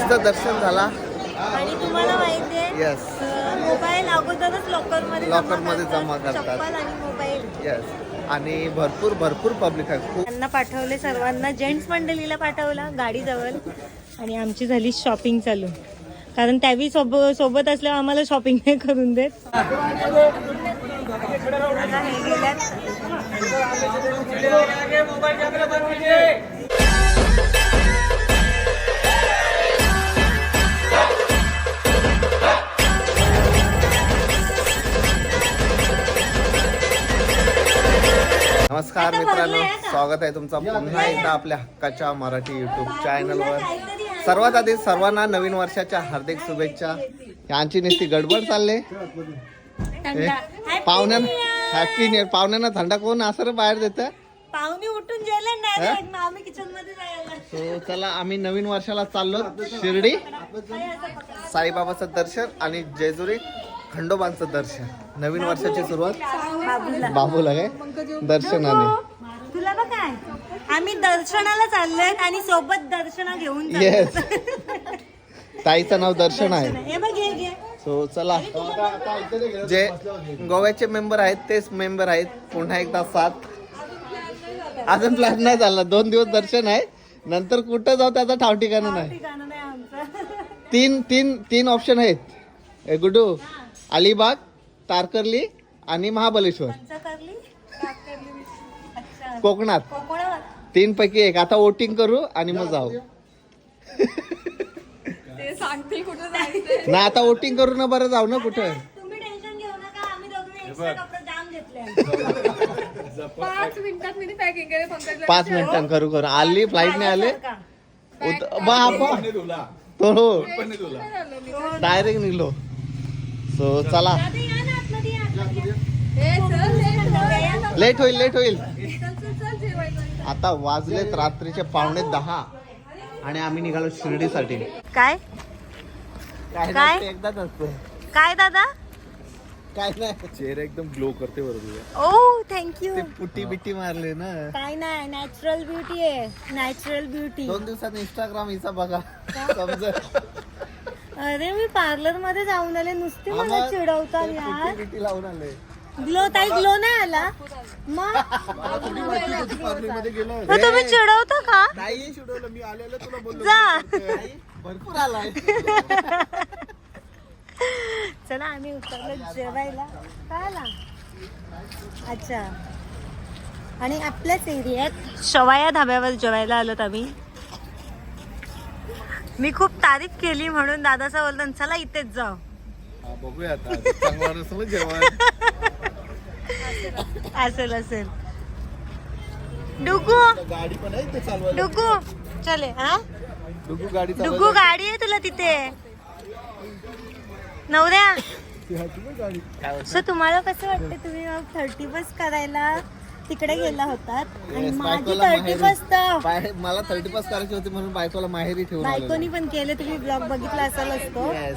मस्त दर्शन झाला. आणि तुम्हाला माहिती आहे येस मोबाईल अगोदरच लॉकरमध्ये Locker मध्ये जमा करतात. चप्पल आणि मोबाईल. येस आणि भरपूर भरपूर पब्लिक आहे खूप त्यांना पाठवले सर्वांना जेंट्स मंडळीला पाठवला गाडी जवळ आणि आमची झाली शॉपिंग चालू. कारण त्यावी सोब सोबत असल्यावर आम्हाला शॉपिंग नाही करून देत. आता हे गेल्यात. नमस्कार मित्रांनो. स्वागत आहे तुमचा पुन्हा एकदा आपल्या हक्काच्या मराठी युट्यूब चॅनलवर. सर्वात आधी सर्वांना नवीन वर्षाच्या हार्दिक शुभेच्छा. यांची नुसती गडबड चालले. पाहुण्यांना. हॅपी न्यू पाहुण्यांना थंडा कोण असं बाहेर देत? पाहुणे उठून सो चला आम्ही नवीन वर्षाला चाललो. शिर्डी. साईबाबाचं दर्शन आणि जेजुरी. खंडोबांचं दर्शन. नवीन वर्षाची सुरुवात. बाबूला काय? दर्शनाने तुला बघ काय? आम्ही दर्शनाला चाललोय आणि सोबत दर्शना घेऊन चाललोय. येस ताईचं नाव दर्शन आहे. हे बघ हे घे. सो चला. जे गोव्याचे मेंबर आहेत तेच मेंबर आहेत. पुन्हा एकदा सात. अजून प्लॅन नाही झाला दोन दिवस दर्शन आहे. नंतर कुठं जाऊ त्याचा ठाव ठिकाणं नाही. ठिकाणं नाही आमचं. तीन तीन तीन ऑप्शन आहेत. ए गुडू अलिबाग तारकर्ली आणि महाबलेश्वर पंचकर्ली कातकर्ली. अच्छा. कोकणात. कोकणात? तीन पैकी एक. आता वोटिंग करू आणि मग जाऊ. ते सांगतील कुठं जायचं ना आता वोटिंग करू ना बरं जाऊ ना कुठं? तुम्ही टेन्शन घेऊ नका आम्ही दोघे एक्स्ट्रा कपडे जाम घेतले पाच मिनिटात मी पॅकिंग केले पंकज पाच मिनिटां करू करू. आली फ्लाईटने आले. उत- बापा तो हो. डायरेक्ट निघलो. सो चला. लेट होईल लेट होईल. आता वाजलेत रात्रीचे पावणे दहा. आणि आम्ही निघालो शिर्डीसाठी. काय? काय एकदाच असतं. काय दादा? काय नाही. चेहरा एकदम ग्लो करते बरोबर ओ थँक्यू पुटी बिटी मारले ना. काय नाही नॅचरल ब्युटी आहे. नॅचरल ब्युटी दोन दिवसात इंस्टाग्राम हिचा बघा. समजत अरे मी पार्लरमध्ये जाऊन आले. नुसते मला चिडवतात यार. लावून आले ग्लो ताई ग्लो नाही आला. मग? मध्ये गेलो? मग तुम्ही चिडवता का? नाही शिडवलं मी आलेलं तुला बोललो. जा. भरपूर आलाय. चला आम्ही उतरलो जेवायला. काय आला अच्छा. आणि आपल्याच एरियात शवाया धाब्यावर जेवायला आलोत आम्ही. मी खूप तारीफ केली म्हणून दादाचा बोलतो चला इथेच जाऊ. बघूया आता. असेल असेल डुगू. गाडी पण आहे ते चालवायला. डुगू. चले हा? डुगू गाडी डुगू गाडी आहे तुला तिथे. नवऱ्या. सो तुम्हाला कसं वाटतं तुम्ही मग थर्टी बस करायला? तिकडे गेला होतात आणि Yes, माझी बायकोला थर्टी माहेरी- बाहेर- मला थर्टी पास करायची होती म्हणून बायकोला माहेरी ठेवून आलेलो. बायकोनी पण केले तुम्ही ब्लॉग बघितला असाल असतो Yes.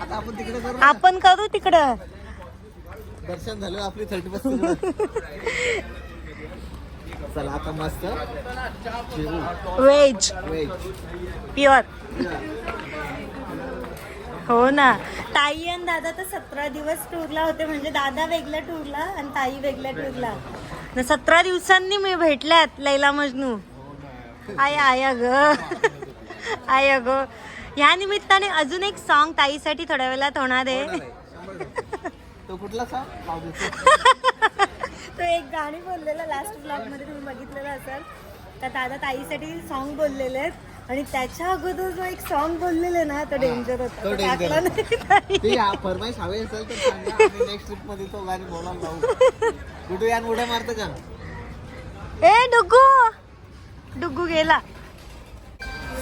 आता आपण तिकडे करू. आपण करू तिकडं दर्शन झालं आपली थर्टी पास चला आता मस्त जेवू. Veg Wait. प्युअर हो ना. ताई आणि दादा तर सतरा दिवस टूरला होते म्हणजे दादा वेगळ्या टूरला आणि ताई वेगळ्या टूरला. न सतरा दिवसांनी मी भेटल्यात लैला मजनू. आय आय ग आय ग ह्या निमित्ताने अजून एक सॉन्ग ताईसाठी थोड्या वेळात होणार आहे. तो कुठला. तो एक गाणी बोललेला लास्ट ब्लॉगमध्ये तुम्ही बघितलेलं असाल. तर दादा ताईसाठी सॉन्ग बोललेले आहेत. आणि त्याच्या अगोदर जो एक सॉन्ग बोललेले ना तो डेंजर होता. तो तो danger टाकला नाही ताई. ते या फरमाईश हवे असेल तर सांगा. नेक्स्ट ट्रिपमध्ये तो गाणी बोलायला लावू कुठे यान उड्या मारतं का? ए डुगू डुगू गेला.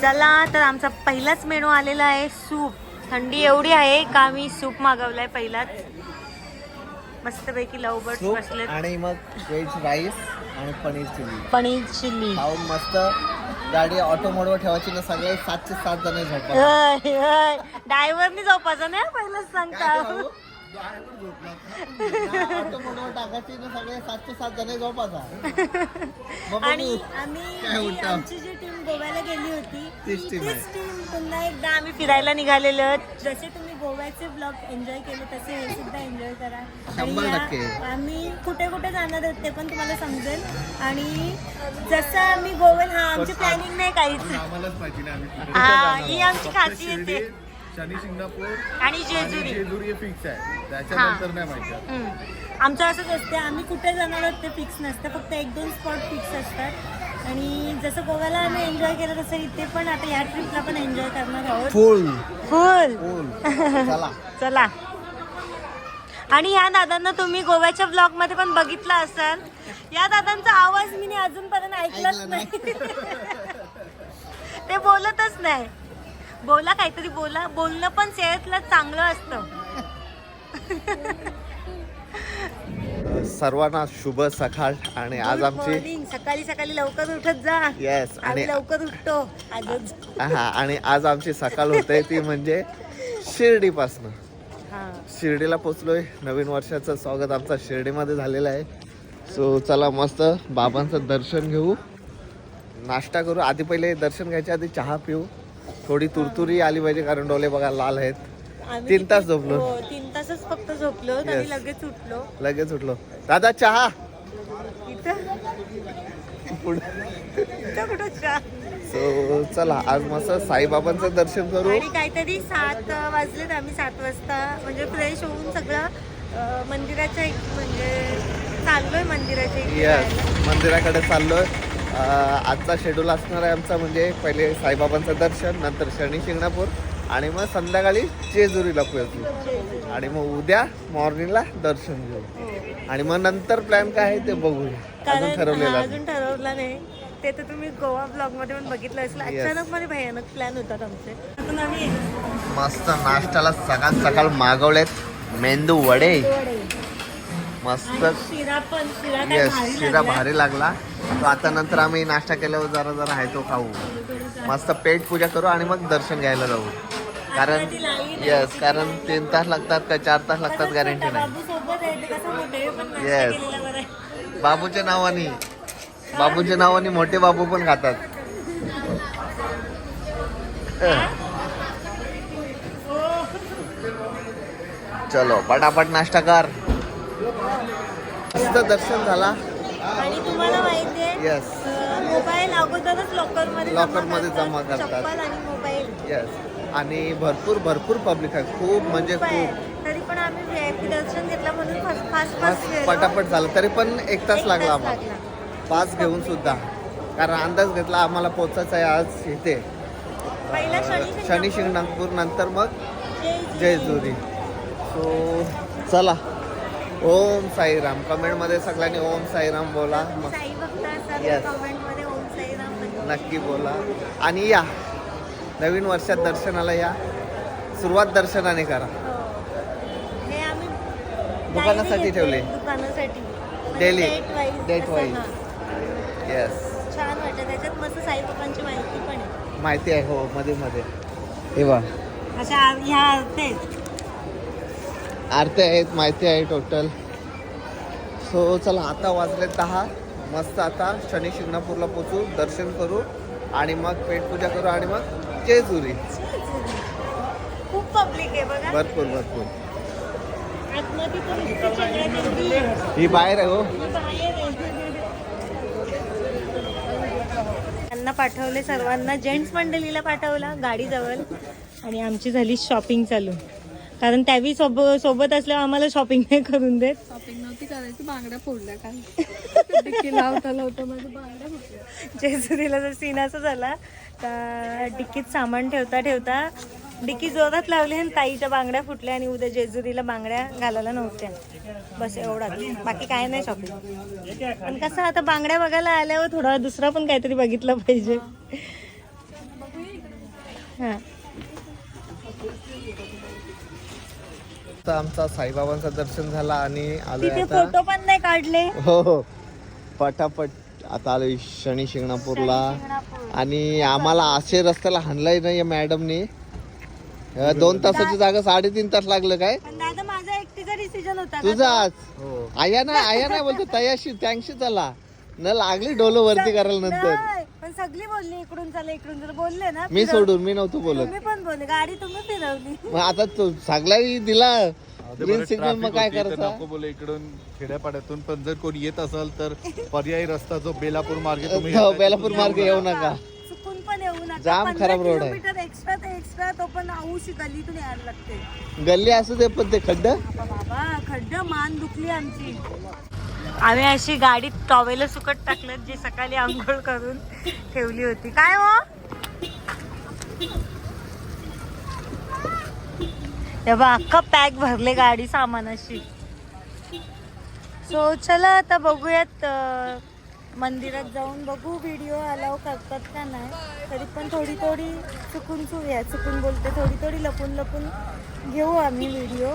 चला तर आमचा पहिलाच मेनू आलेला आहे सूप. थंडी एवढी आहे का मी सूप मागवलाय पहिलाच? मस्तपैकी लव बर्ड सूप बसलेत आणि मग व्हेज राईस आणि पनीर चिल्ली पनीर चिल्ली खाऊन मस्त गाडी ऑटो मोडवर ठेवायची ना सगळे सातशे सात जण झोपा डायव्हरनी झोपायचं नाही पहिलंच सांगता? ऑटो मोटो टाकायची ना सगळे सातशे सात जण आणि. आम्ही काय जी- उलटं? आमची जी टीम गोव्याला गेली होती तीच team आहे. पुन्हा एकदा आम्ही फिरायला निघालेलो. जसे तुम्ही गोव्याचे ब्लॉग एन्जॉय केले तसे हे सुद्धा एन्जॉय करा आणि शंभर या- टक्के. आम्ही कुठे कुठे जाणार आहोत ते पण तुम्हाला समजेल आणि जसं आम्ही गोव्याला हा आमची प्लॅनिंग नाही काहीच आम्हालाच माहिती नाही आम्ही कुठे हा जाणार ही आहोत. आमची फक्त खासियत शिर्डी, आहे शनी शिंगणापूर आणि जेजुरी जेजुरी फिक्स आहे त्याच्यानंतर नाही माहिती. हम्म. आमचं असंच असते आम्ही कुठे जाणार आहोत ते फिक्स नसतं फक्त एक दोन स्पॉट फिक्स असतात आणि जसं गोव्याला आम्ही एन्जॉय केलं तसं इथे पण आता या ट्रिपला पण एन्जॉय करणार आहोत. फुल. फुल. फुल. चला. चला. आणि ह्या दादांना तुम्ही गोव्याच्या ब्लॉगमध्ये पण बघितला असाल. या दादांचा आवाज मी अजूनपर्यंत ऐकलाच ऐकला नाही. ते बोलतच नाही. बोला काहीतरी बोला. बोलणं पण सेहतला चांगलं असतं. सर्वांना शुभ सकाळ आणि आज आमची. सकाळी सकाळी लवकर उठत जा. येस आणि लवकर उठतो. हा आणि आज आमची सकाळ होते ती म्हणजे शिर्डीपासनं. हा. शिर्डीला पोचलोय. नवीन वर्षाचं स्वागत आमचं शिर्डीमध्ये झालेलं आहे. सो चला मस्त बाबांचं दर्शन घेऊ. नाश्ता करू. आधी पहिले दर्शन घ्यायच्या आधी चहा पिऊ. थोडी तुरतुरी आली पाहिजे कारण डोले बघा लाल आहेत. आम्ही तीन तास झोपलो. हो, तीन तासच फक्त झोपलो आणि Yes. लगेच उठलो लगेच उठलो दादा चहा इथं पुढे इथं कुठं चहा? सो चला आज मस्त साईबाबांचं दर्शन करू आणि काहीतरी सात वाजलेत आम्ही सात वाजता म्हणजे फ्रेश होऊन सगळं अं, मंदिराच्या एक म्हणजे चाललोय मंदिराच्या इथे येस जायला. मंदिराकडे चाललोय अं, आजचा शेड्यूल असणार आहे आमचा म्हणजे पहिले साईबाबांचं दर्शन नंतर शनी शिंगणापूर आणि मग संध्याकाळी जेजुरीला पोहोचू. आणि मग उद्या मॉर्निंगला दर्शन घेऊ. आणि मग नंतर प्लॅन काय आहे ते बघूया. अजून ठरवलेलं. अजून ठरवलं नाही. ते तर तुम्ही गोवा ब्लॉगमध्ये पण बघितलं असेल. अचानक मध्ये भयानक प्लॅन होतात आमचे. मस्त नाश्त्याला सकाळ सकाळ मागवलेत. मेंदू वडे. मस्त. शिरा पण शिरा. भारी लागला. तो आता नंतर आम्ही नाश्ता केल्यावर जरा जरा आहे तो खाऊ. मस्त पेट पूजा करू आणि मग दर्शन घ्यायला जाऊ. कारण. येस कारण तीन तास लागतात का चार तास लागतात गॅरंटी नाही. आहे. बाबूच्या नावाने बाबूच्या नावाने मोठे बाबू पण खातात. चलो पटापट नाश्ता कर. मस्त दर्शन झाला. आणि तुम्हाला माहिती आहे येस मोबाईल अगोदरच लॉकरमध्ये Locker मध्ये जमा करतात. चप्पल आणि मोबाईल. येस आणि भरपूर भरपूर पब्लिक आहे. खूप म्हणजे खूप तरी पण आम्ही दर्शन घेतलं म्हणून फास्ट फास्ट मस्त फास्ट गेलो. पटापट झालं. तरी पण एक तास लागला तास आम्हाला. पास घेऊन सुद्धा. कारण अंदाज घेतला आम्हाला पोचायचं आहे आज इथे. पहिला शनी शनी शिंगणापूर, नंतर मग जेजुरी. जयजुरी. सो चला. ओम साईराम. कमेंटमध्ये सगळ्यांनी ओम साईराम बोला. तुम्ही साई भक्त असाल Yes. कमेंटमध्ये ओम साईराम. नक्की. नक्की बोला. आणि या. नवीन वर्षात दर्शनाला या. सुरुवात दर्शनाने करा. हो. आम्ही दुकानासाठी ठेवले. दुकानासाठी. असं wise. ना. येस छान वाटतं त्याच्यात मस्त साईबाबांची माहिती पण आहे. माहिती आहे. हो मध्ये मध्ये. हे बा अशा ह्या आरती आहेत. माहिती आहे टोटल सो चला आता वाजले दहा. मस्त आता शनी शिंगणापूरला पोचू दर्शन करू आणि मग पेटपूजा करू आणि मग जेजुरी खूप पब्लिक आहे बघा. भरपूर भरपूर. आतमध्ये आहे. ही बाहेर आहे हो. ही बाहेर आहे. त्यांना पाठवले सर्वांना जेंट्स मंडळीला पाठवला गाडीजवळ आणि आमची झाली शॉपिंग चालू. कारण त्यावेळी सोब सोबत असल्यावर आम्हाला शॉपिंग नाही करून देत. शॉपिंग नव्हती करायची बांगड्या फोडल्या काय डिक्की लावता लावता माझ्या बांगड्या फुटल्या. जेजुरीला जर सीन असा झाला तर डिक्कीत सामान ठेवता ठेवता डिक्की जोरात लावली आणि ताईच्या बांगड्या फुटल्या आणि उद्या जेजुरीला बांगड्या घालायला नव्हत्या. बस एवढाच. बाकी काय नाही शॉपिंग पण कसं आता बांगड्या बघायला आल्यावर थोडा दुसरा पण काहीतरी बघितलं पाहिजे. हां. तर आमचा साईबाबांचं दर्शन झाला आणि तिथे आता. फोटो पण नाही काढले. हो हो. पटापट आता आलोय शनी शिंगणापूरला. आणि आम्हाला असे रस्त्याला हाणलंय नाही मॅडमनी. दोन तासाची जागा साडेतीन तास लागलं काय? पण दादा माझा एकटीचा डिसिजन होता का तुझाच? हो आया नाही आया नाही बोलतो तयाशी थँक्स चला. न लागली डोलो वरती करायला नंतर. सगळी बोलली इकडून चला इकडून चला. बोलले ना मी फिरव- सोडून मी नव्हतो बोलत. तुम्ही पण बोलले गाडी तुम्ही फिरवली. मग आता तू सगळ्याही दिला. ग्रीन सिग्नल मग काय करायचं? नको बोले इकडून खेड्यापाड्यातून पण जर कोणी येत असेल तर पर्यायी रस्ता जो बेलापूर मार्गे तुम्ही हो, येताय, बेलापूर मार्ग येऊ नका. चुकून पण येऊ नका. जाम खराब रोड आहे. एक्स्ट्रा ते एक्स्ट्रा तो पण औशी गल्लीतून यायला लागते. गल्ली असू दे पण ते खड्ड. बाबा बाबा खड्ड मान दुखली आमची. आम्ही अशी गाडीत टॉवेल सुकट टाकलं जे सकाळी आंघोळ करून ठेवली होती. काय हो? तेव्हा अख्खा पॅक भरले गाडी सामानाशी. सो चला आता बघूयात मंदिरात जाऊन बघू व्हिडिओ अलाव करतात का नाही. तरी पण थोडी थोडी चुकून चुया चुकून बोलते थोडी थोडी लपून लपून घेऊ आम्ही व्हिडिओ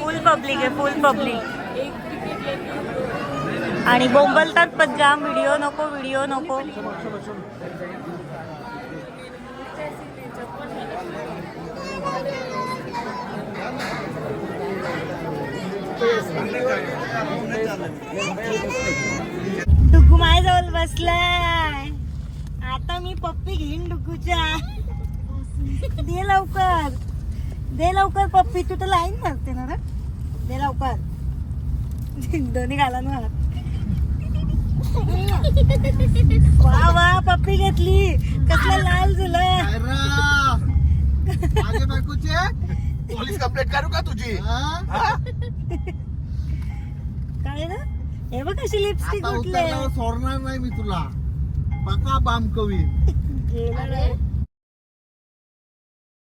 फुल पब्लिक आहे फुल पब्लिक आणि बोंबलतात पण जाम व्हिडिओ नको व्हिडिओ नको. बसलाय. आता मी पप्पी घेईन डुगूच्या दे लवकर. दे लवकर पप्पी. तू तर लाईन मारते ना रे. दे लवकर. दोन्ही घाला ना. वा वा पप्पी घेतली. कसला लाल झालं. पोलीस कंप्लेंट करू का तुझी? काय ना हे बघ कशी लिपस्टिक आता उतरल्यावर सोडणार नाही मी तुला. पका बाम कवी गेला रे.